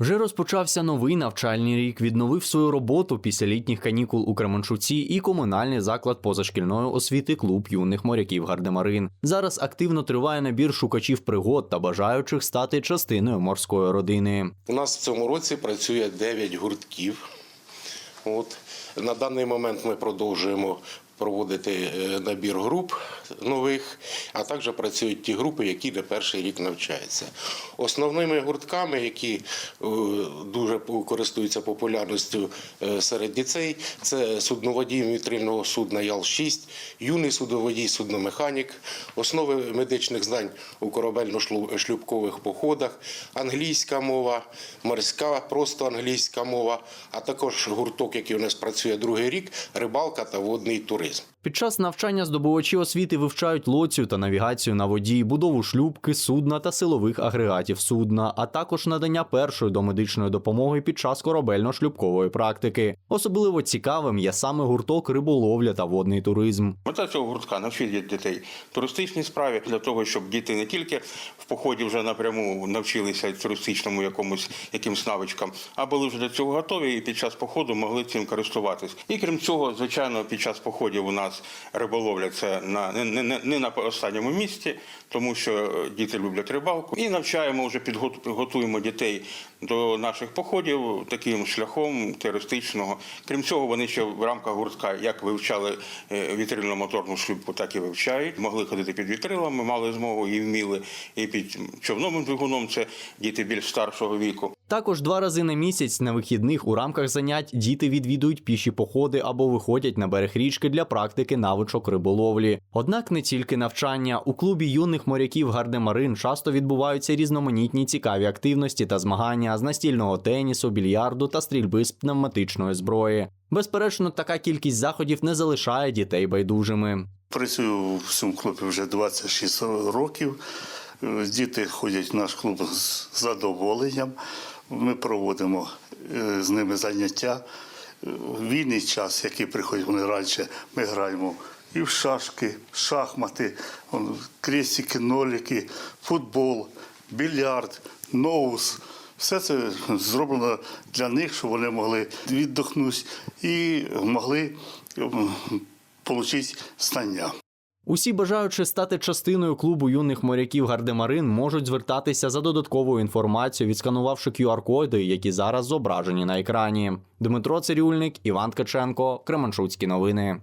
Вже розпочався новий навчальний рік. Відновив свою роботу після літніх канікул у Кременчуці і комунальний заклад позашкільної освіти клуб юних моряків Гардемарин. Зараз активно триває набір шукачів пригод та бажаючих стати частиною морської родини. У нас в цьому році працює 9 гуртків. От. На даний момент ми продовжуємо проводити е, набір груп нових, а також працюють ті групи, які не перший рік навчаються. Основними гуртками, які е, дуже користуються популярністю е, серед дітей, це судноводій вітрильного судна Ял-6, юний судноводій, судномеханік, основи медичних знань у корабельно-шлюбкових походах, англійська мова, морська, просто англійська мова, а також гурток, який у нас працює другий рік, рибалка та водний туризм. Під час навчання здобувачі освіти вивчають лоцію та навігацію на воді, будову шлюбки, судна та силових агрегатів судна, а також надання першої домедичної допомоги під час корабельно-шлюбкової практики. Особливо цікавим є саме гурток риболовля та водний туризм. Мета цього гуртка навчити дітей туристичній справі для того, щоб діти не тільки в поході вже напряму навчилися туристичному якомусь якимсь навичкам, а були вже до цього готові і під час походу могли цим користуватись. І крім цього, звичайно, під час походів у нас риболовля це на не, не, не- на останньому місці, тому що е, діти люблять рибалку. І навчаємо вже підготуємо дітей до наших походів таким шляхом туристичного. Крім цього, вони ще в рамках гуртка як вивчали е, вітрильно-моторну шлюпку, так і вивчають. Могли ходити під вітрилами, мали змогу і вміли, і під човновим двигуном. Це діти більш старшого віку. Також два рази на місяць на вихідних у рамках занять діти відвідують піші походи або виходять на берег річки для практики навичок риболовлі. Однак не тільки навчання у клубі юних моряків Гардемарин часто відбуваються різноманітні цікаві активності та змагання з настільного тенісу, більярду та стрільби з пневматичної зброї. Безперечно, така кількість заходів не залишає дітей байдужими. Працюю в цьому клубі вже 26 років. Діти ходять в наш клуб з задоволенням. Ми проводимо е, з ними заняття. Вільний час, який приходять вони раніше, ми граємо і в шашки, шахмати, крестики, ноліки, футбол, більярд, ноус. Все це зроблено для них, щоб вони могли віддохнути і могли отримати знання. Усі бажаючи стати частиною клубу юних моряків Гардемарин можуть звертатися за додатковою інформацією, відсканувавши QR-коди, які зараз зображені на екрані. Дмитро Цирюльник, Іван Ткаченко, Кременчуцькі новини.